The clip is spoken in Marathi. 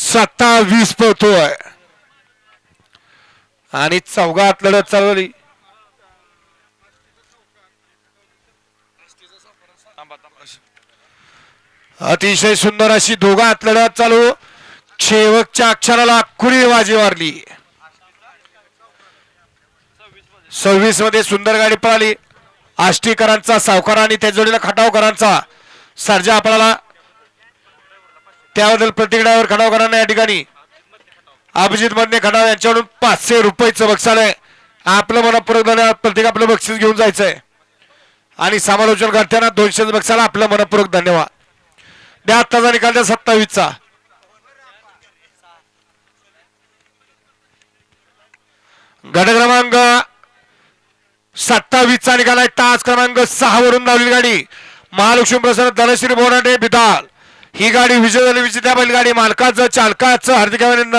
सत्तावीस पळतोय आणि चौघात लढत चालवली. अतिशय सुंदर अशी दोघात लढत चालू. शेवटच्या अक्षराला खुली बाजी मारली. सव्वीसमध्ये सुंदर गाडी पळाली. आष्टीकरांचा सावकारांनी त्या जोडीला खटावकरांचा सर्जा आपल्याला त्याबद्दल प्रतिक्रियावर खडावकरांना या ठिकाणी. अभिजित मधने खडाव यांच्याकडून पाचशे रुपयेचं बक्षाल आहे. आपलं मनपूर्वक धन्यवाद. प्रत्येक आपलं बक्षीस घेऊन जायचंय. आणि समालोचन करताना दोनशे बक्षाला आपलं मनपूर्वक धन्यवाद. द्या आत्ताचा निकाल द्या सत्तावीसचा. गट क्रमांक सत्तावीसचा निकाल आहे. तास क्रमांक सहा वरून धावली गाडी. महालक्ष्मी प्रसन्न धनश्री बोराटे बिदाल. ही गाडी विजय झाली विजेत्या बैलगाडी मालकाचं चालकाचं हार्दिक अभिनंदन.